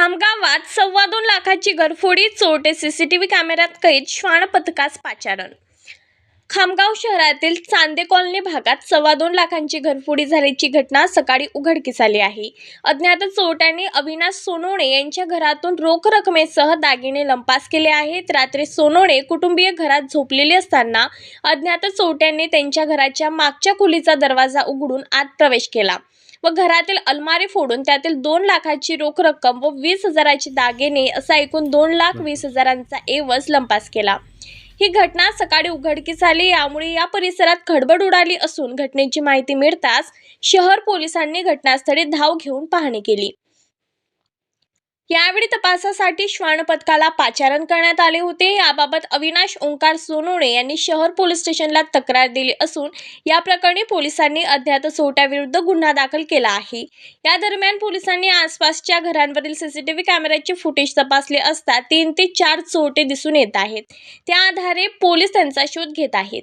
खामगावात सव्वा दोन लाखाची घरफोडी चोरटे सीसीटीव्ही कॅमेऱ्यात कैद श्वान पथकास पाचारण. खामगाव शहरातील चांदे कॉलनी भागात सव्वा दोन लाखांची घरफोडी झाल्याची घटना सकाळी उघडकीस आली आहे. अज्ञात चोरट्यांनी अविनाश सोनवणे यांच्या घरातून रोख रकमेसह दागिने लंपास केले आहेत. रात्री सोनवणे कुटुंबीय घरात झोपलेले असताना अज्ञात चोरट्यांनी त्यांच्या घराच्या मागच्या खोलीचा दरवाजा उघडून आत प्रवेश केला. व घरातील अलमारी फोडून त्यातील दोन लाखाची रोख रक्कम व वीस हजाराचे दागिने असा एकूण दोन लाख वीस हजारांचा एवज लंपास केला. ही घटना सकाळी उघडकीस आली. यामुळे या परिसरात खडबड उडाली असून घटनेची माहिती मिळताच शहर पोलिसांनी घटनास्थळी धाव घेऊन पाहणी केली. यावेळी तपासासाठी श्वान पथकाला पाचारण करण्यात आले होते. याबाबत अविनाश ओंकार सोनोणे यांनी शहर पोलीस स्टेशनला तक्रार दिली असून या प्रकरणी पोलिसांनी अज्ञात चोरट्याविरुद्ध गुन्हा दाखल केला आहे. या दरम्यान पोलिसांनी आसपासच्या घरांवरील सीसीटीव्ही कॅमेऱ्याचे फुटेज तपासले असता तीन ते चार चोरटे दिसून येत आहेत. त्या आधारे पोलीस त्यांचा शोध घेत आहेत.